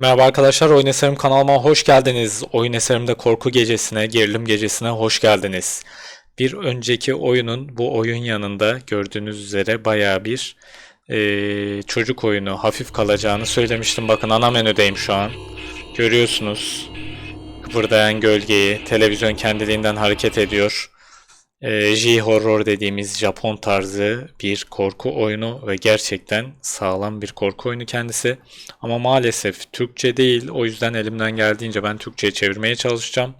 Merhaba arkadaşlar, Oyun Eserim kanalıma hoş geldiniz. Oyun Eserim'de korku gecesine, gerilim gecesine hoş geldiniz. Bir önceki oyunun bu oyun yanında gördüğünüz üzere bayağı bir eee, çocuk oyunu hafif kalacağını söylemiştim. Bakın ana menüdeyim şu an. Görüyorsunuz kıpırdayan gölgeyi, televizyon kendiliğinden hareket ediyor. Eee, J-horror dediğimiz Japon tarzı bir korku oyunu ve gerçekten sağlam bir korku oyunu kendisi. Ama maalesef Türkçe değil. O yüzden elimden geldiğince ben Türkçe'ye çevirmeye çalışacağım.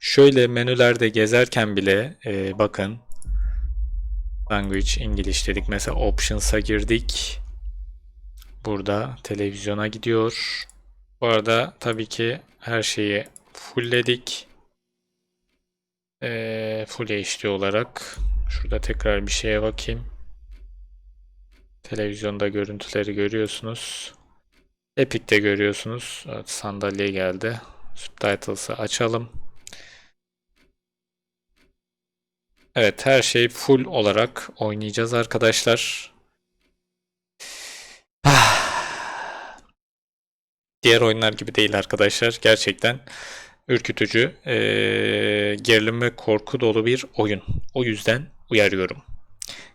Şöyle menülerde gezerken bile e, bakın Language English dedik. Mesela Options'a girdik. Burada televizyona gidiyor. Bu arada tabii ki her şeyi fullledik. E, Full HD olarak. Şurada tekrar bir şeye bakayım. Televizyonda görüntüleri görüyorsunuz. Epic'te görüyorsunuz. Evet, sandalye geldi. Subtitles'ı açalım. Evet, her şey full olarak oynayacağız arkadaşlar. Diğer oyunlar gibi değil arkadaşlar. Gerçekten ürkütücü, eee, gerilim ve korku dolu bir oyun. O yüzden uyarıyorum.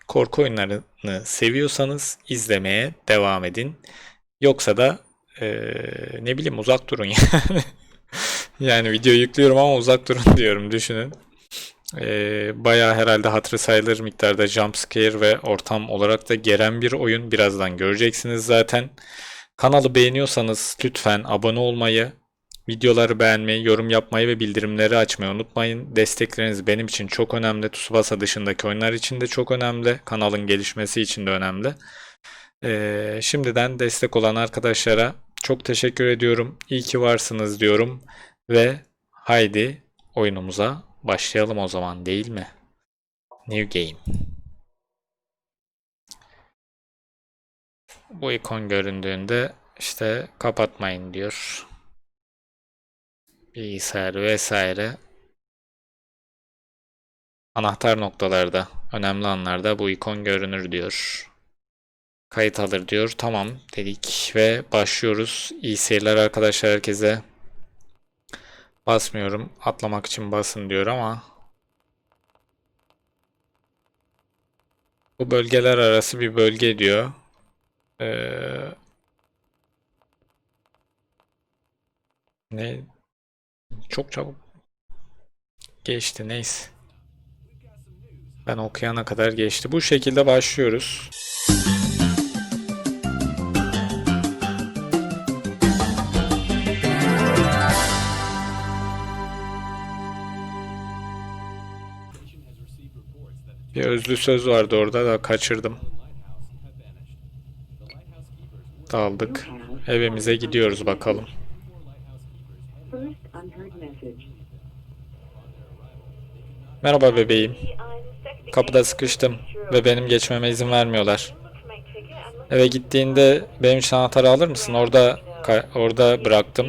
Korku oyunlarını seviyorsanız izlemeye devam edin. Yoksa da eee, ne bileyim uzak durun yani. Yani video yüklüyorum ama uzak durun diyorum düşünün. Eee bayağı herhalde hatırı sayılır miktarda jump scare ve ortam olarak da geren bir oyun. Birazdan göreceksiniz zaten. Kanalı beğeniyorsanız lütfen abone olmayı, videoları beğenmeyi, yorum yapmayı ve bildirimleri açmayı unutmayın. Destekleriniz benim için çok önemli. Tsubasa dışındaki oyunlar için de çok önemli. Kanalın gelişmesi için de önemli. Ee, şimdiden destek olan arkadaşlara çok teşekkür ediyorum. İyi ki varsınız diyorum. Ve haydi oyunumuza başlayalım o zaman değil mi? New Game. Bu ikon göründüğünde işte kapatmayın diyor. Bilgisayar vesaire. Anahtar noktalarda, önemli anlarda bu ikon görünür diyor. Kayıt alır diyor. Tamam dedik ve başlıyoruz. İyi seyirler arkadaşlar herkese. Basmıyorum. Atlamak için basın diyor ama bu bölgeler arası bir bölge diyor. Ee, ne? Çok çabuk geçti neyse. Ben okuyana kadar geçti. Bu şekilde başlıyoruz. Bir özlü söz vardı orada da kaçırdım. Daldık. Evimize gidiyoruz bakalım. Merhaba bebeğim. Kapıda sıkıştım ve benim geçmeme izin vermiyorlar. Eve gittiğinde benim için anahtarı alır mısın? Orada orada bıraktım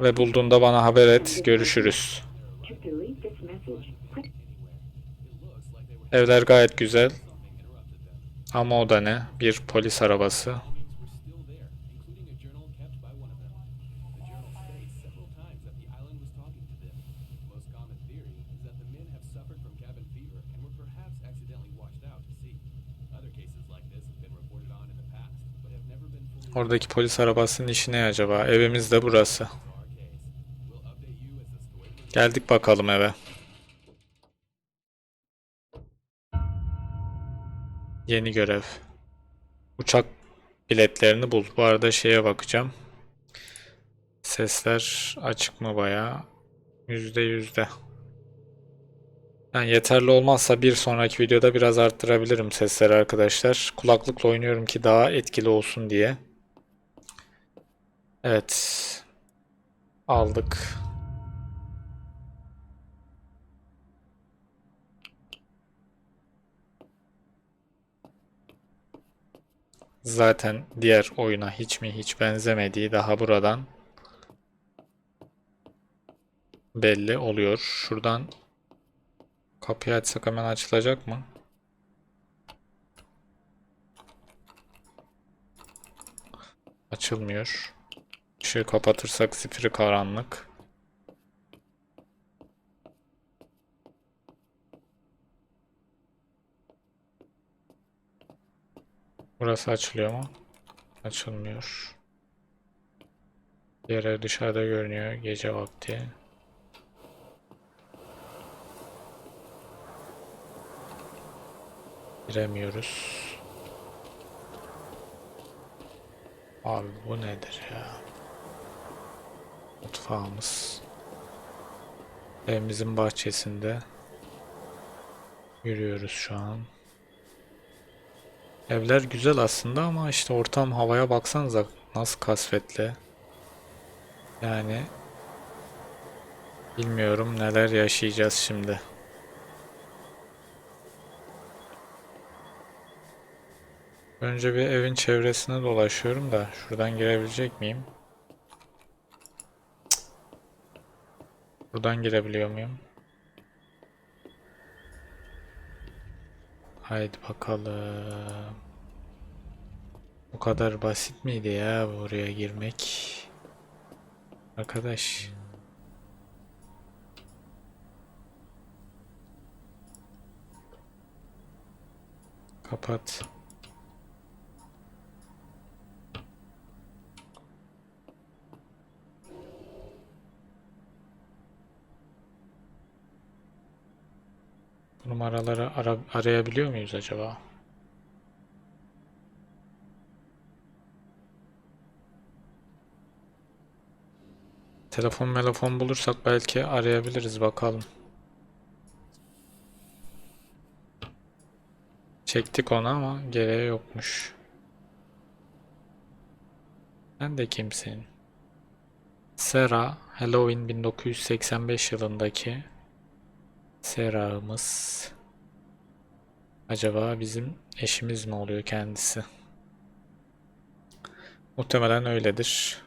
ve bulduğunda bana haber et. Görüşürüz. Evler gayet güzel. Ama o da ne? Bir polis arabası. Oradaki polis arabasının işi ne acaba? Evimiz de burası. Geldik bakalım eve. Yeni görev. Uçak biletlerini bul. Bu arada şeye bakacağım. Sesler açık mı bayağı? Yüzde yüzde. Yani yeterli olmazsa bir sonraki videoda biraz arttırabilirim sesleri arkadaşlar. Kulaklıkla oynuyorum ki daha etkili olsun diye. Evet. Aldık. Zaten diğer oyuna hiç mi hiç benzemediği daha buradan belli oluyor. Şuradan kapıyı açsak hemen açılacak mı? Açılmıyor. Işığı kapatırsak zifiri karanlık. Burası açılıyor mu? Açılmıyor. Diğer ev dışarıda görünüyor gece vakti. Giremiyoruz. Abi bu nedir ya? Mutfağımız. Evimizin bahçesinde. Yürüyoruz şu an. Evler güzel aslında ama işte ortam havaya baksanıza nasıl kasvetli. Yani bilmiyorum neler yaşayacağız şimdi. Önce bir evin çevresine dolaşıyorum da şuradan girebilecek miyim? Buradan girebiliyor muyum? Haydi bakalım. Bu kadar basit miydi ya buraya girmek? Arkadaş. Kapat. Bu numaraları ara- arayabiliyor muyuz acaba? Telefon telefon bulursak belki arayabiliriz bakalım. Çektik onu ama gereği yokmuş. Sen de kimsin? Sera, Halloween 1985 yılındaki Sera'mız. Acaba bizim eşimiz mi oluyor kendisi? Muhtemelen öyledir.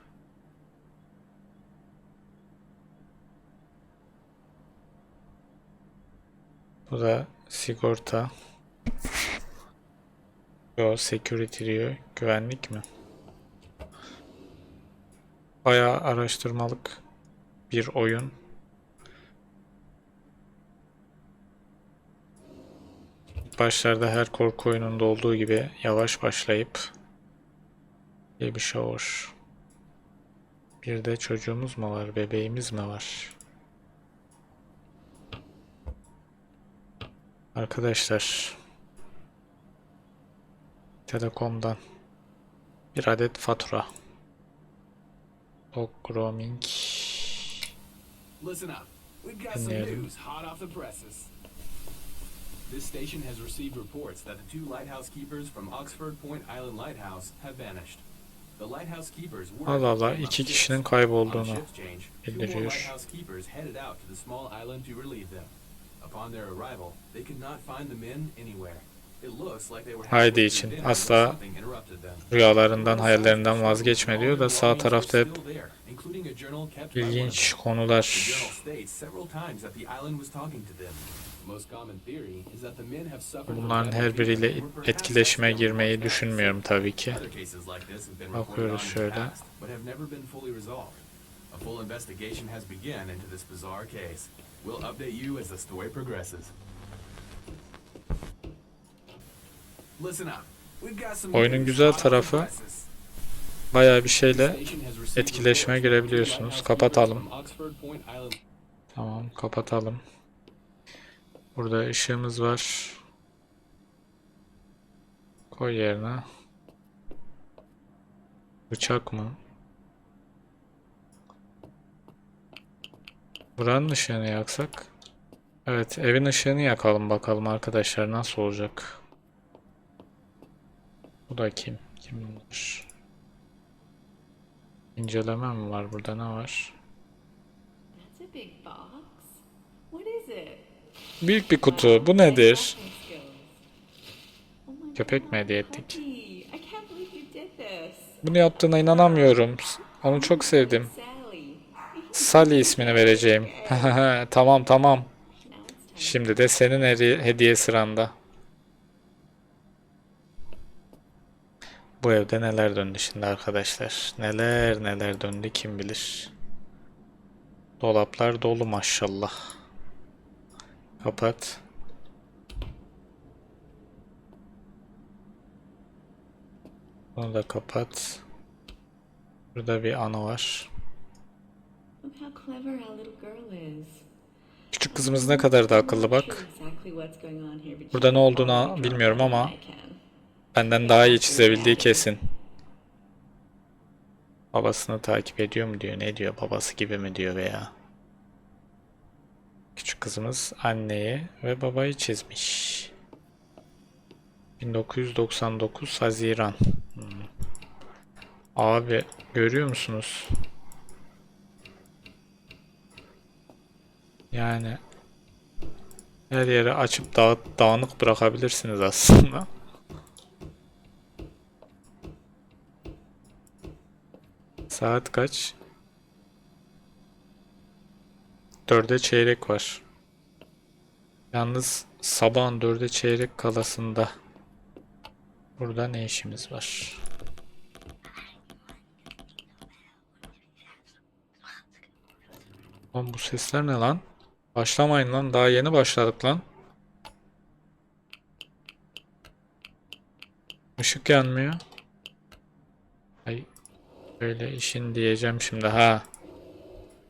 Bu da sigorta. Yo, security diyor. Güvenlik mi? Bayağı araştırmalık bir oyun. Başlarda her korku oyununda olduğu gibi yavaş başlayıp Baby shower. Bir de çocuğumuz mu var, bebeğimiz mi var? Arkadaşlar Telekom'dan bir adet fatura. Dog roaming. Listen up. We've got some news hot off the presses. This station has received reports that the two lighthouse keepers from Oxford Point Island Lighthouse have vanished. The lighthouse keepers were Allah Allah iki kişinin kaybolduğunu bildiriyor. lighthouse keepers headed out to the small island to relieve them. Upon their arrival, they could not find the men anywhere. It looks like they were Haydi için asla. Rüyalarından, hayallerinden vazgeçme diyor da sağ tarafta hep ilginç konular. Bunların her biriyle etkileşime girmeyi düşünmüyorum tabii ki. Bakıyoruz şöyle. past, but have never been fully resolved. A full investigation has begun into this bizarre case. We'll update you as the story progresses. Listen up. We've got some Oyunun güzel tarafı. Bayağı bir şeyle etkileşime girebiliyorsunuz. Kapatalım. Tamam kapatalım. Burada ışığımız var. Koy yerine. Bıçak mı? Buranın ışığını yaksak. Evet evin ışığını yakalım bakalım arkadaşlar nasıl olacak. Bu da kim? Kim bunlar? İnceleme mi var burada ne var? That's a big box. Büyük bir kutu. Bu nedir? Köpek mi hediye ettik? Bunu yaptığına inanamıyorum. Onu çok sevdim. Sally. İsmini vereceğim. tamam tamam. Şimdi de senin hedi- hediye sıranda. Bu evde neler döndü şimdi arkadaşlar. Neler neler döndü kim bilir. Dolaplar dolu maşallah. Kapat. Bunu da kapat. Burada bir anı var. Küçük kızımız ne kadar da akıllı bak. Burada ne olduğunu bilmiyorum ama benden daha iyi çizebildiği kesin. Babasını takip ediyor mu diyor. Ne diyor? Babası gibi mi diyor veya. Küçük kızımız anneyi ve babayı çizmiş. 1999 Haziran. Hmm. Abi görüyor musunuz? Yani her yeri açıp dağıt, dağınık bırakabilirsiniz aslında. Saat kaç? Dörde çeyrek var. Yalnız sabahın dörde çeyrek kalasında burada ne işimiz var? Lan bu sesler ne lan? Başlamayın lan. Daha yeni başladık lan. Işık yanmıyor. Ay Böyle işin diyeceğim şimdi ha.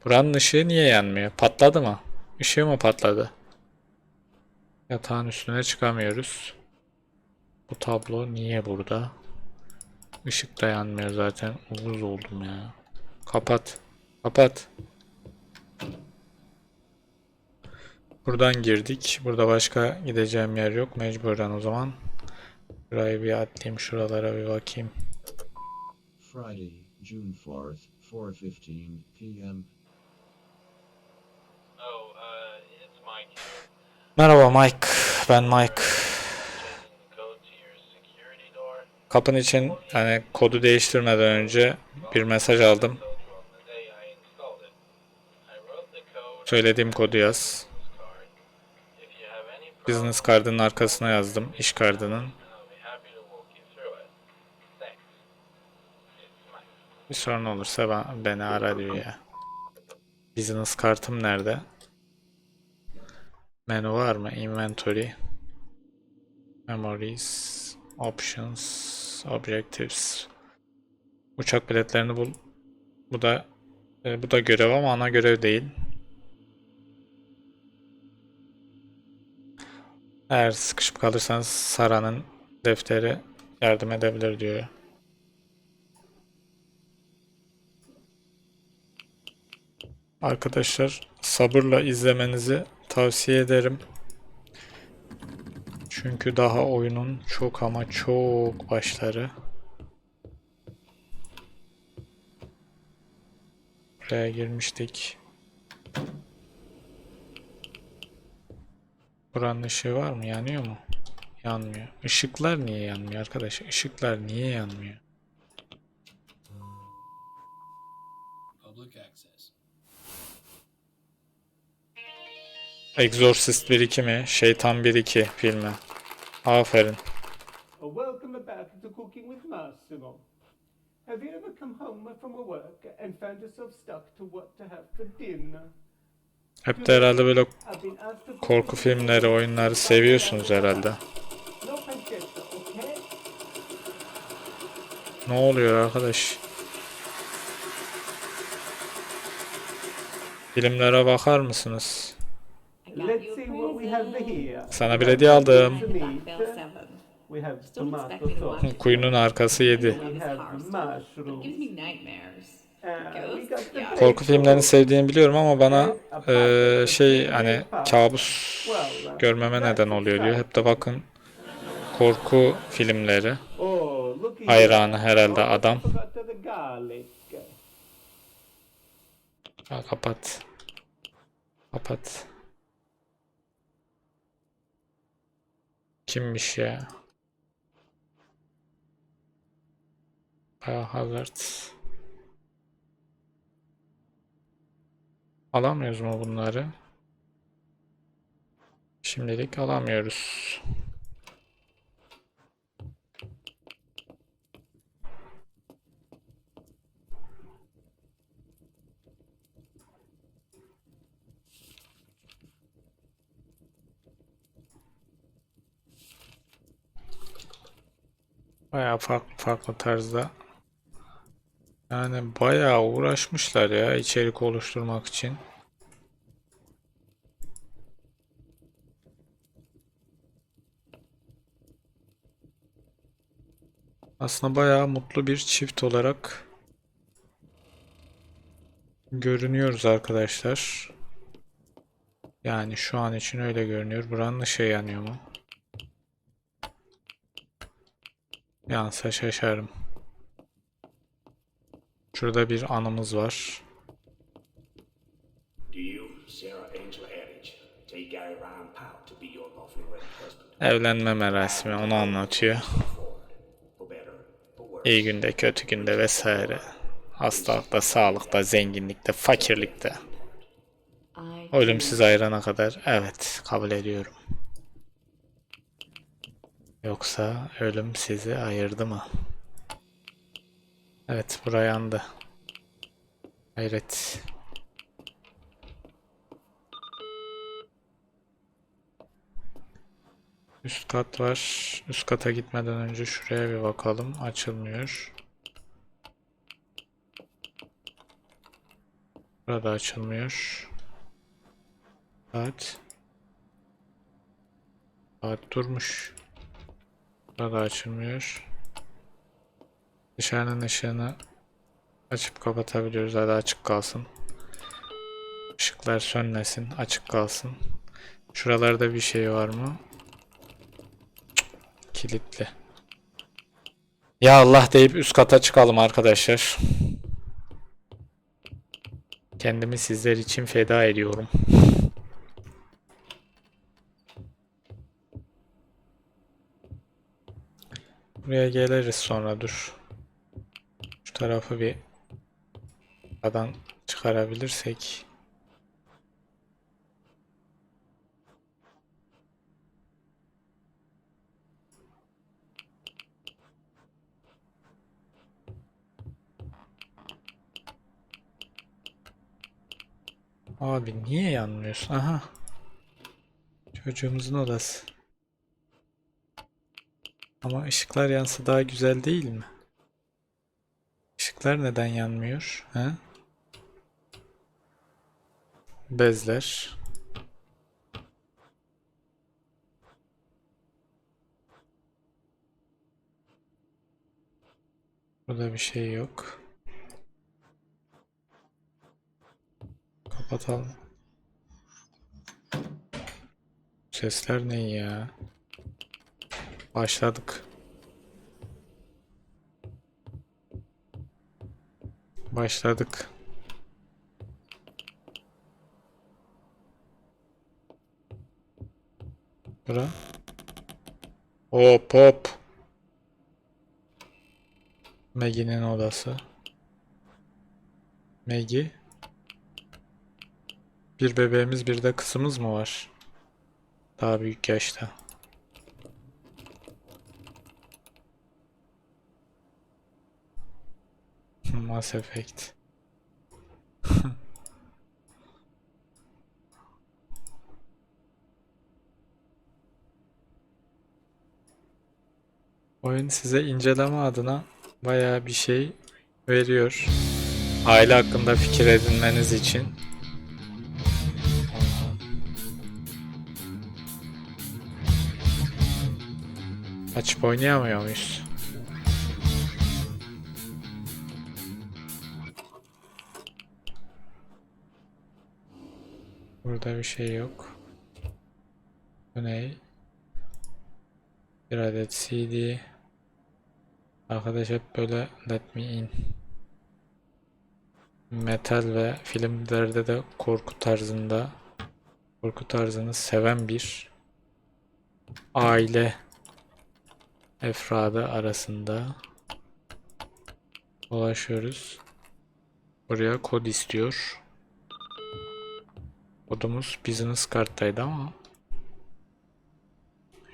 Buranın ışığı niye yanmıyor? Patladı mı? Işığı mı patladı? Yatağın üstüne çıkamıyoruz. Bu tablo niye burada? Işık da yanmıyor zaten. Uyuz oldum ya. Kapat. Kapat. Buradan girdik. Burada başka gideceğim yer yok. Mecburen o zaman. Burayı bir atlayayım. Şuralara bir bakayım. Friday, June 4th, 4:15 p.m. Merhaba Mike. Ben Mike. Kapın için hani kodu değiştirmeden önce bir mesaj aldım. Söylediğim kodu yaz. Business kardının arkasına yazdım. İş Mike. Bir sorun olursa ben, beni ara diyor ya. Business kartım nerede? Menü var mı? Inventory. Memories. Options. Objectives. Uçak biletlerini bul. Bu da e, bu da görev ama ana görev değil. Eğer sıkışıp kalırsanız Sara'nın defteri yardım edebilir diyor. Arkadaşlar sabırla izlemenizi tavsiye ederim. Çünkü daha oyunun çok ama çok başları. Buraya girmiştik. Buranın ışığı var mı? Yanıyor mu? Yanmıyor. Işıklar niye yanmıyor arkadaş? Işıklar niye yanmıyor? Exorcist 1-2 mi? Şeytan 1-2 filmi. Aferin. Well, welcome back to Cooking with Massimo. Have you ever come home from work and found yourself stuck to what to have for dinner? Hep de herhalde böyle korku filmleri, oyunları seviyorsunuz herhalde. Ne oluyor arkadaş? Filmlere bakar mısınız? Sana bir hediye aldım. To Black meat. Belt 7. We have Just don't expect tomato me to watch sauce. it. Kuyunun arkası yedi. Uh. Korku filmlerini sevdiğini biliyorum ama bana eee, şey hani kabus görmeme neden oluyor diyor. Hep de bakın korku filmleri Oh, hayranı herhalde Oh, adam. Ha, kapat. Kapat. Kimmiş ya? Biohazard. Alamıyoruz mu bunları? Şimdilik alamıyoruz. Bayağı farklı farklı tarzda. Yani bayağı uğraşmışlar ya içerik oluşturmak için. Aslında bayağı mutlu bir çift olarak görünüyoruz arkadaşlar. Yani şu an için öyle görünüyor. Buranın ışığı yanıyor mu? Yansa şaşarım. Şurada bir anımız var. Evlenme merasimi onu anlatıyor. İyi günde, kötü günde vesaire. Hastalıkta, sağlıkta, zenginlikte, fakirlikte. Ölümsüz ayrana kadar evet kabul ediyorum. Yoksa ölüm sizi ayırdı mı? Evet buraya yandı. Hayret. Üst kat var. Üst kata gitmeden önce şuraya bir bakalım. Açılmıyor. Burada açılmıyor. Saat. Saat durmuş. Burada açılmıyor. Dışarının ışığını açıp kapatabiliyoruz. Hadi açık kalsın. Işıklar sönmesin. Açık kalsın. Şuralarda bir şey var mı? Kilitli. Ya Allah deyip üst kata çıkalım arkadaşlar. Kendimi sizler için feda ediyorum. Buraya geliriz sonra dur. Şu tarafı bir aradan çıkarabilirsek. Abi niye yanmıyorsun? Aha. Çocuğumuzun odası. Ama ışıklar yansa daha güzel değil mi? Işıklar neden yanmıyor? He? Bezler. Burada bir şey yok. Kapatalım. Sesler ne ya? Başladık. Başladık. Bura. Hop hop. Maggie'nin odası. Maggie. Bir bebeğimiz bir de kızımız mı var? Daha büyük yaşta. Mass Effect. Oyun size inceleme adına bayağı bir şey veriyor. Aile hakkında fikir edinmeniz için. Açıp oynayamıyor muyuz? Burada bir şey yok. Bu ne? Bir adet CD. Arkadaş hep böyle let me in. Metal ve filmlerde de korku tarzında korku tarzını seven bir aile efradı arasında dolaşıyoruz. Buraya kod istiyor. Kodumuz business karttaydı ama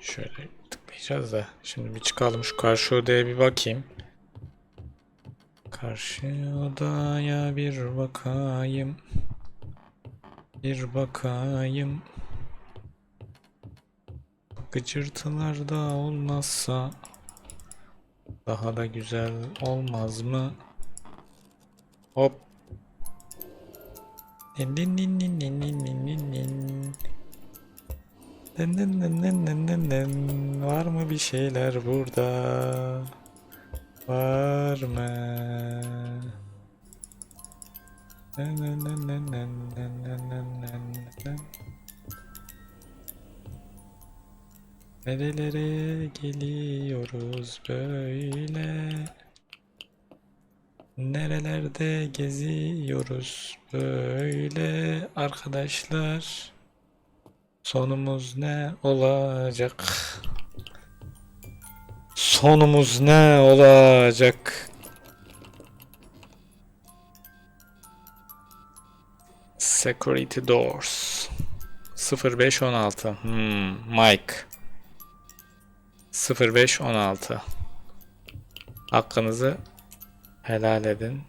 şöyle tıklayacağız da şimdi bir çıkalım şu karşı odaya bir bakayım. Karşı odaya bir bakayım. Bir bakayım. Gıcırtılar da olmazsa Daha da güzel olmaz mı? Hop. Din din din. Dın dın dın dın dın dın dın. Var mı bir şeyler burada? Var mı? Nerelere geliyoruz böyle? Nerelerde geziyoruz böyle arkadaşlar? Sonumuz ne olacak? Sonumuz ne olacak? Security doors. 0516. Hmm, Mike. 0516. Hakkınızı helal edin.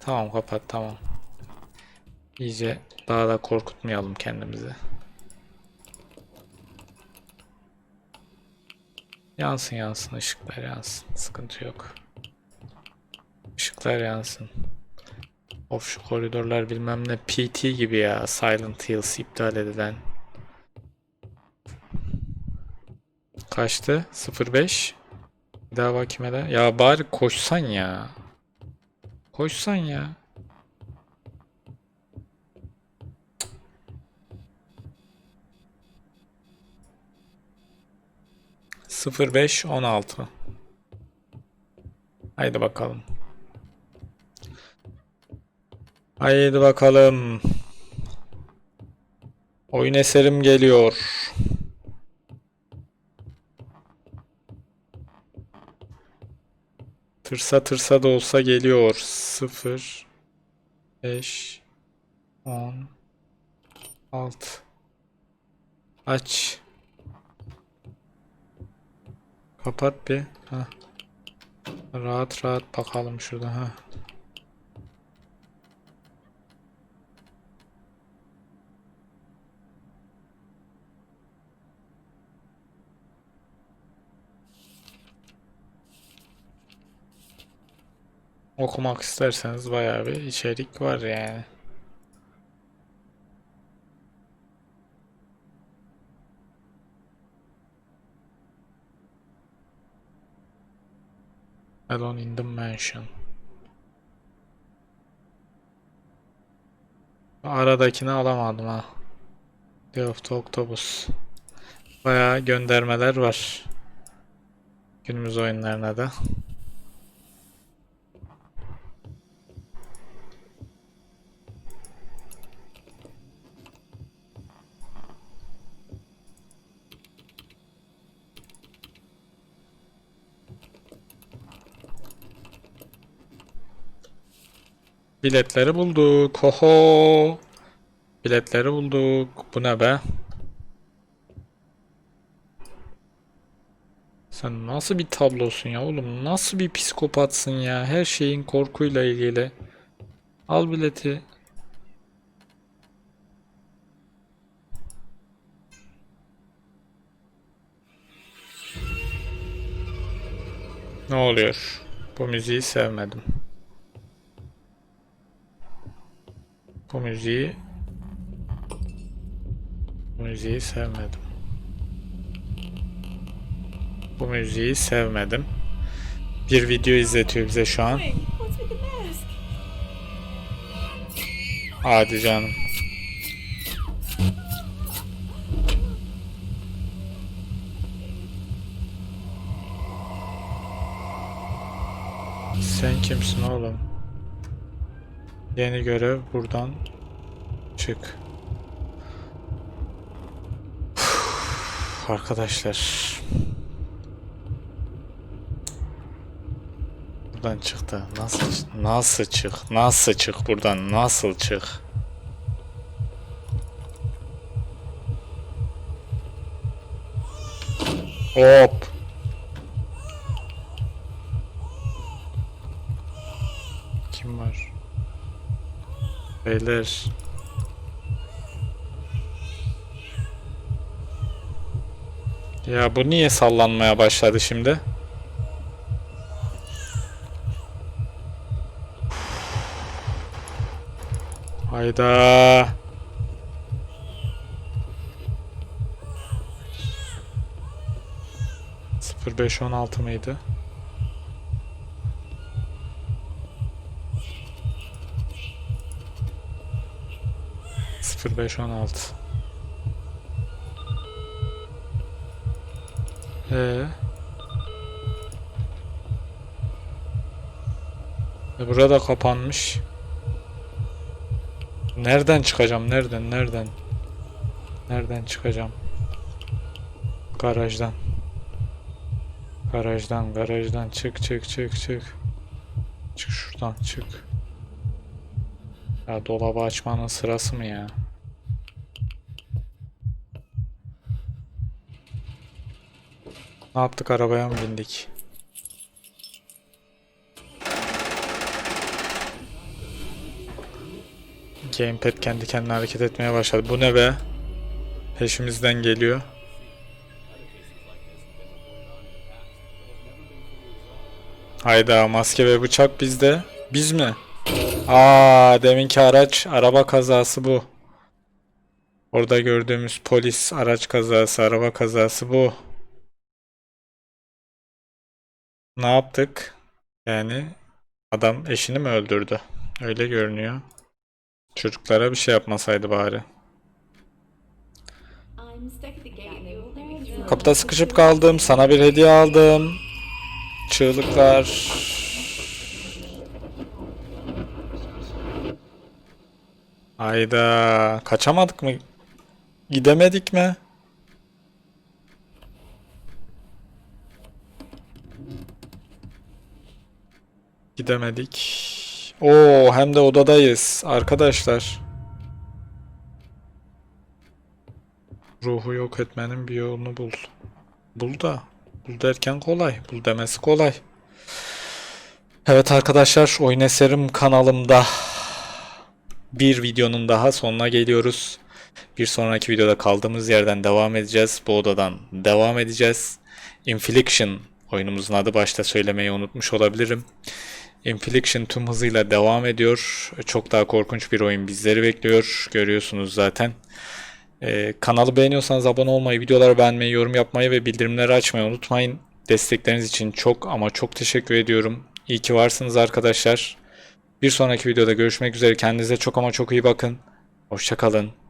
Tamam kapat tamam. İyice daha da korkutmayalım kendimizi. Yansın yansın ışıklar yansın. Sıkıntı yok. Işıklar yansın. Of şu koridorlar bilmem ne PT gibi ya. Silent Hills iptal edilen. Kaçtı? 05. Daha bakayım hele. Ya bari koşsan ya. Koşsan ya. Sıfır beş on altı. Haydi bakalım. Haydi bakalım. Oyun eserim geliyor. Tırsa tırsa da olsa geliyor. 0 5 10 6 Aç. Kapat bir. Ha. Rahat rahat bakalım şurada ha. Okumak isterseniz bayağı bir içerik var yani. Alone in the mansion. Aradakini alamadım ha. Day of the Octopus. Bayağı göndermeler var. Günümüz oyunlarına da. Biletleri bulduk. Hoho. Biletleri bulduk. Bu ne be? Sen nasıl bir tablosun ya oğlum? Nasıl bir psikopatsın ya? Her şeyin korkuyla ilgili. Al bileti. Ne oluyor? Bu müziği sevmedim. Bu müziği bu müziği sevmedim. Bu müziği sevmedim. Bir video izletiyor bize şu an. Hadi canım. Sen kimsin oğlum? Yeni görev buradan çık. Uf, Arkadaşlar. Buradan çık da nasıl nasıl çık? Nasıl çık buradan? Nasıl çık? Hop. Beyler. Ya bu niye sallanmaya başladı şimdi? Hayda. Sıfır beş on altı mıydı? Sıfır beş on altı. Ee. E burada kapanmış. Nereden çıkacağım? Nereden? Nereden? Nereden çıkacağım? Garajdan. Garajdan, garajdan çık çık çık çık. Çık şuradan çık. Ya dolabı açmanın sırası mı ya? Ne yaptık arabaya mı bindik? Gamepad kendi kendine hareket etmeye başladı. Bu ne be? Peşimizden geliyor. Hayda maske ve bıçak bizde. Biz mi? Aa deminki araç araba kazası bu. Orada gördüğümüz polis araç kazası, araba kazası bu. Ne yaptık? Yani adam eşini mi öldürdü? Öyle görünüyor. Çocuklara bir şey yapmasaydı bari. Kapıda sıkışıp kaldım. Sana bir hediye aldım. Çığlıklar. Hayda. Kaçamadık mı? Gidemedik mi? Gidemedik. Oo, hem de odadayız arkadaşlar. Ruhu yok etmenin bir yolunu bul. Bul da. Bul derken kolay. Bul demesi kolay. Evet arkadaşlar oyun eserim kanalımda bir videonun daha sonuna geliyoruz. Bir sonraki videoda kaldığımız yerden devam edeceğiz. Bu odadan devam edeceğiz. Infliction oyunumuzun adı başta söylemeyi unutmuş olabilirim. Infliction tüm hızıyla devam ediyor. Çok daha korkunç bir oyun bizleri bekliyor. Görüyorsunuz zaten. Ee, kanalı beğeniyorsanız abone olmayı, videoları beğenmeyi, yorum yapmayı ve bildirimleri açmayı unutmayın. Destekleriniz için çok ama çok teşekkür ediyorum. İyi ki varsınız arkadaşlar. Bir sonraki videoda görüşmek üzere. Kendinize çok ama çok iyi bakın. Hoşçakalın.